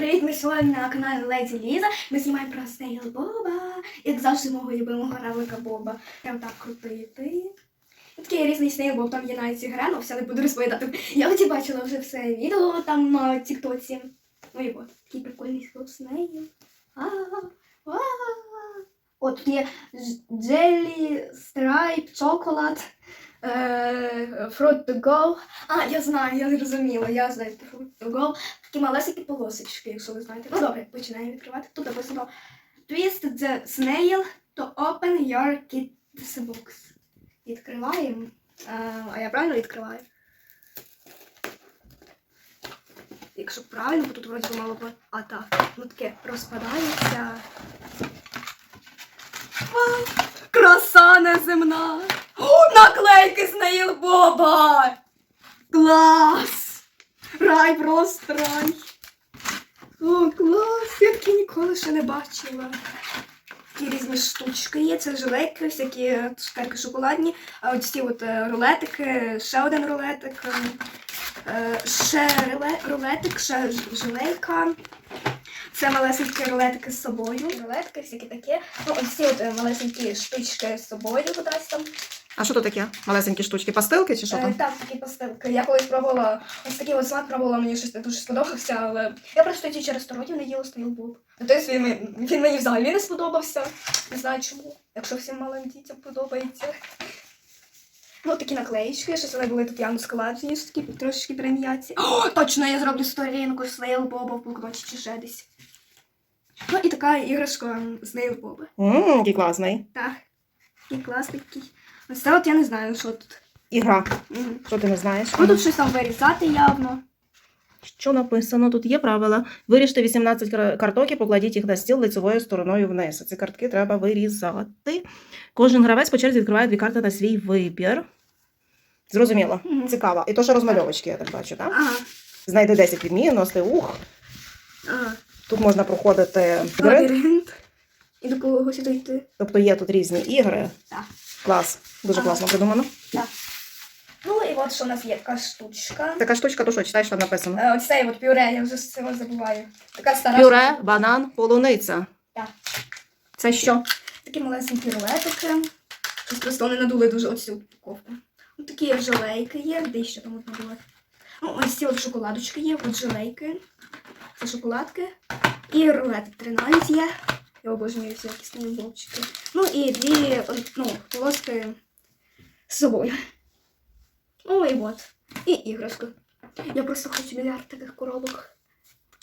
привіт! Ми сьогодні на каналі Леді Ліза. Ми знімаємо про Снейл Боба. Як завжди мого любимого равлика Боба. Прям так крутити. Такий різний Снейл Боб, там є навіть ігра, але все не буду розповідати. Я оці бачила вже все відео там на Тіктоці. Ну і от, такий прикольний Снейл. От тут є джелі, страйп, чоколад, fruit to go. А, я знаю, я зрозуміла, я знаю fruit to go. Такі малесенькі полосочки, якщо ви знаєте. Ну добре, починаємо відкривати. Тут написано Twist the snail to open your kids box. Відкриваємо. А, а я правильно відкриваю? Якщо правильно, бо тут вроді мало би. А так, ну таке розпадається. Вау! Краса неземна! Наклейки з Нейл Боба! Клас! Рай, просто рай! О, клас! Я такі ніколи ще не бачила. Такі різні штучки є, це жилейки, всякі цукерки шоколадні, а ось ці от е, рулетики, ще один рулетик, е, е, ще рулетик, ще жилейка. Це малесенькі рулетики з собою. Рулетики, всякі такі. Ну, ось ці от е, малесенькі штучки з собою кудись там. А що то таке? Малесенькі штучки, пастилки чи що Е. Так, такі пастилки. Я колись пробувала ось такий от смак пробувала, мені щось не дуже сподобався, але я просто ті через 100 років не їла стил боб. Тобто він, він мені взагалі не сподобався. Не знаю чому. Якщо всім малим дітям подобається. Ну, такі наклеїчки, щось вони були тут явно складені, що такі трошечки прем'яці. О, точно, я зроблю сторінку з Нейл Боба в блокноті чи ще десь. Ну і така іграшка з Нейл Боба. Ммм, який класний. Так. Такий класний. такий. Ось це от я не знаю, що тут. Ігра. Мгм. Що ти не знаєш? Ну тут щось там вирізати явно. Що написано? Тут є правила. Виріжте 18 карток і покладіть їх на стіл лицевою стороною вниз. Ці картки треба вирізати. Кожен гравець по черзі відкриває дві карти на свій вибір. Зрозуміло. Мгм. Цікаво. І то, що розмальовочки, я так бачу, так? Ага. Знайди 10 відмінностей. Ух. ага. Тут можна проходити Лабіринт. І до когось дойти. тобто є тут різні ігри. Так. Клас. Дуже класно придумано. Ну і от що у нас є така штучка. Така штучка, то що читаєш, там написано. Е, Ось от пюре, я вже з цього забуваю. Така стара. Пюре, штука. банан, полуниця. Так. Це що? Такі малесенькі рулетики. Щось просто вони надули дуже оцю упаковку. Ось такі желейки є, де ще там можна було. Ну, ось ці от шоколадочки є, от желейки. Це шоколадки. І рулетик 13 є. Я обожнюю ці якісні бовчики. Ну і дві ну, полоски з собою. Ну і от. І іграшка. Я просто хочу мільярд таких коробок.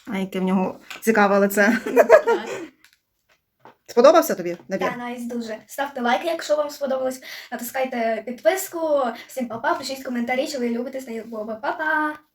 А яке в нього цікаве лице. Так. Сподобався тобі набір? Та найс дуже. Ставте лайки, якщо вам сподобалось. Натискайте підписку. Всім па-па, пишіть коментарі, чи ви любите Снейл Боба. Па-па!